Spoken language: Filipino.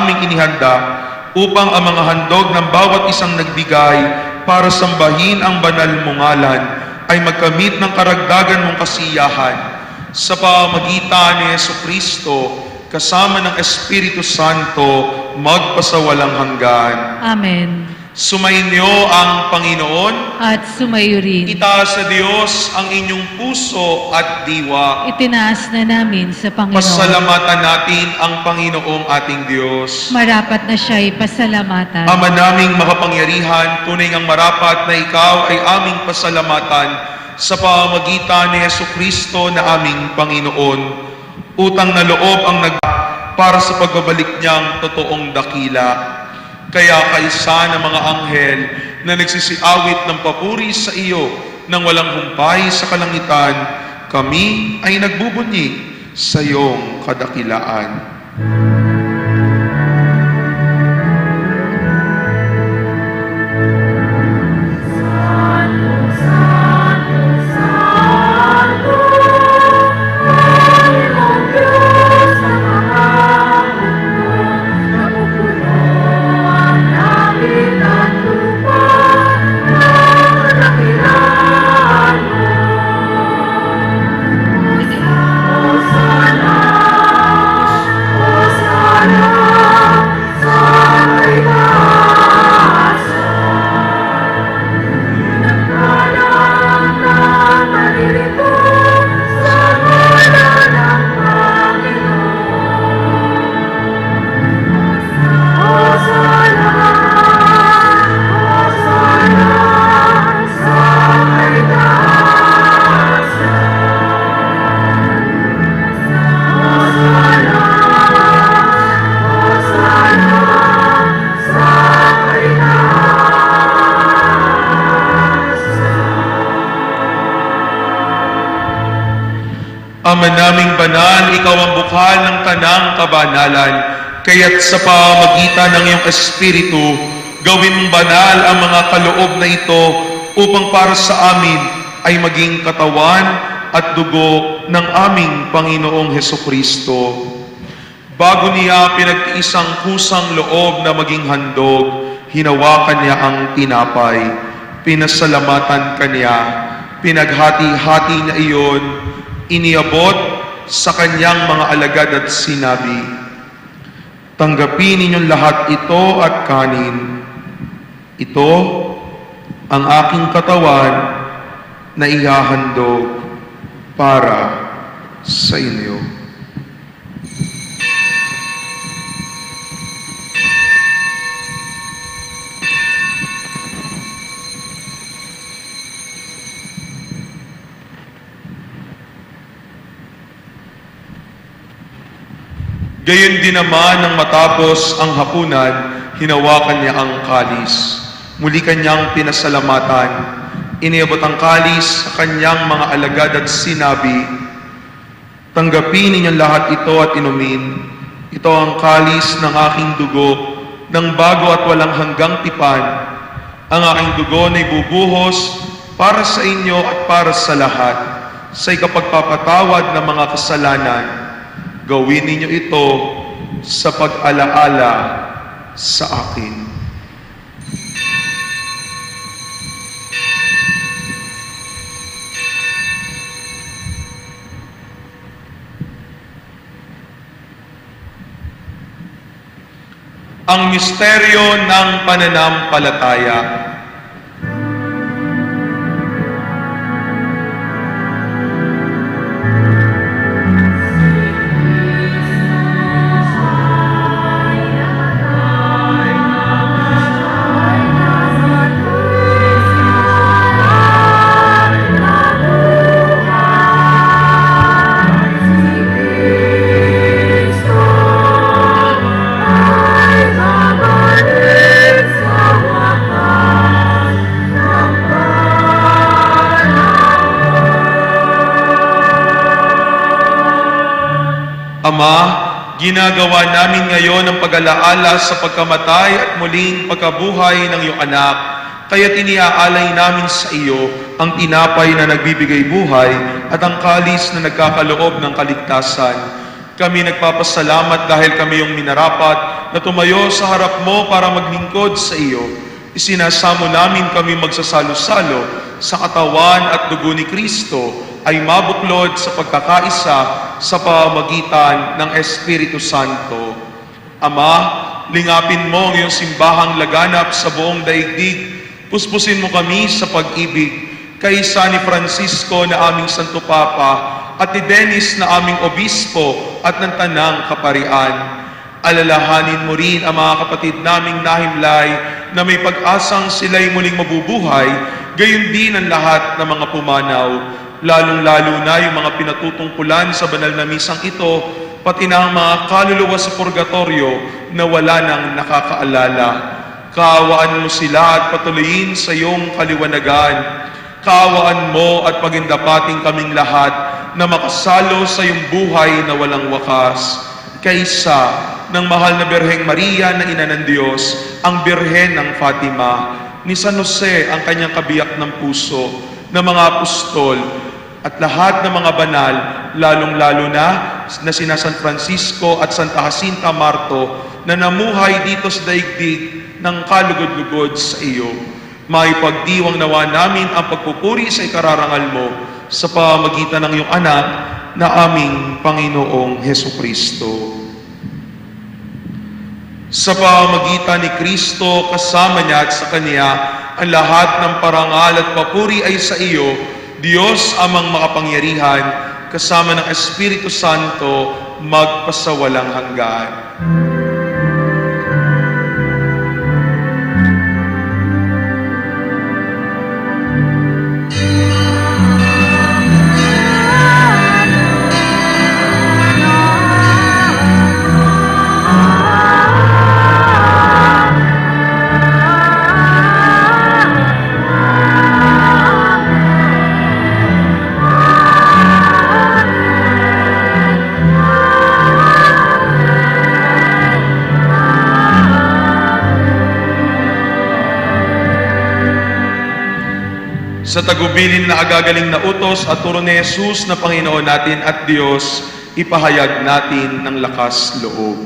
aming inihanda upang ang mga handog ng bawat isang nagbigay para sambahin ang banal mong ngalan ay magkamit ng karagdagan mong kasiyahan sa pamagitan ni Yesu Kristo kasama ng Espiritu Santo magpasawalang hanggan. Amen. Sumainyo ang Panginoon. At sumayo rin. Itaas sa Diyos ang inyong puso at diwa. Itinaas na namin sa Panginoon. Pasalamatan natin ang Panginoong ating Diyos. Marapat na siya'y pasalamatan. Ama naming makapangyarihan, tunay ngang marapat na ikaw ay aming pasalamatan sa pamagitan ni Yesu Kristo na aming Panginoon. Utang na loob ang nag para sa pagbabalik niyang totoong dakila. Kaya kaisa ng mga anghel na nagsisiawit ng papuri sa iyo nang walang humpay sa kalangitan, kami ay nagbubunyi sa iyong kadakilaan. Ama naming banal, ikaw ang bukal ng tanang kabanalan. Kaya't sa pamagitan ng iyong Espiritu, gawin mong banal ang mga kaloob na ito upang para sa amin ay maging katawan at dugo ng aming Panginoong Heso Kristo. Bago niya pinagtiisang kusang loob na maging handog, hinawakan niya ang tinapay, pinasalamatan kanya, pinaghati-hati niya iyon, iniabot sa kanyang mga alagad at sinabi, Tanggapin ninyong lahat ito at kanin. Ito ang aking katawan na ihahandog para sa inyo. Gayon din naman nang matapos ang hapunan, hinawakan niya ang kalis. Muli kanyang pinasalamatan. Iniabot ang kalis sa kanyang mga alagad at sinabi, Tanggapin ninyong lahat ito at inumin. Ito ang kalis ng aking dugo, ng bago at walang hanggang tipan. Ang aking dugo na ibubuhos para sa inyo at para sa lahat, sa ikapagpapatawad ng mga kasalanan. Gawin ninyo ito sa pag-alaala sa akin. Ang misteryo ng pananampalataya. Ama, ginagawa namin ngayon ang pag-alaala sa pagkamatay at muling pagkabuhay ng iyong anak. Kaya iniaalay namin sa iyo ang tinapay na nagbibigay buhay at ang kalis na nagkakaloob ng kaligtasan. Kami nagpapasalamat dahil kami yung minarapat na tumayo sa harap mo para maglingkod sa iyo, isinasamo namin kami magsasalo-salo sa katawan at dugo ni Kristo ay mabuklod sa pagkakaisa sa pamagitan ng Espiritu Santo. Ama, lingapin mo ang iyong simbahang laganap sa buong daigdig. Puspusin mo kami sa pag-ibig kaysa ni Francisco na aming Santo Papa at ni Dennis na aming Obispo at ng Tanang Kaparian. Alalahanin mo rin ang mga kapatid naming nahimlay na may pag-asang sila'y muling mabubuhay, gayon din ang lahat ng mga pumanaw, lalong-lalo na yung mga pinatutungkulan sa banal na misang ito, pati na ang mga kaluluwa sa purgatorio na wala nang nakakaalala. Kaawaan mo sila at patuloyin sa iyong kaliwanagan. Kaawaan mo at pagindapating kaming lahat na makasalo sa iyong buhay na walang wakas. Kaysa ng mahal na Birheng Maria na ina ng Diyos, ang Birhen ng Fatima, ni San Jose ang kanyang kabiyak ng puso, ng mga apostol, at lahat ng mga banal, lalong-lalo na na sina San Francisco at Santa Jacinta Marto na namuhay dito sa daigdig ng kalugod-lugod sa iyo. May pagdiwang nawa namin ang pagpupuri sa ikararangal mo sa pamagitan ng iyong anak na aming Panginoong Heso Kristo. Sa pamagitan ni Kristo, kasama niya at sa Kanya, ang lahat ng parangal at papuri ay sa iyo, Diyos amang makapangyarihan, kasama ng Espiritu Santo, magpasawalang hanggan. Sa tagubilin na agagaling na utos at turo ni Jesus na Panginoon natin at Diyos, ipahayag natin ng lakas loob.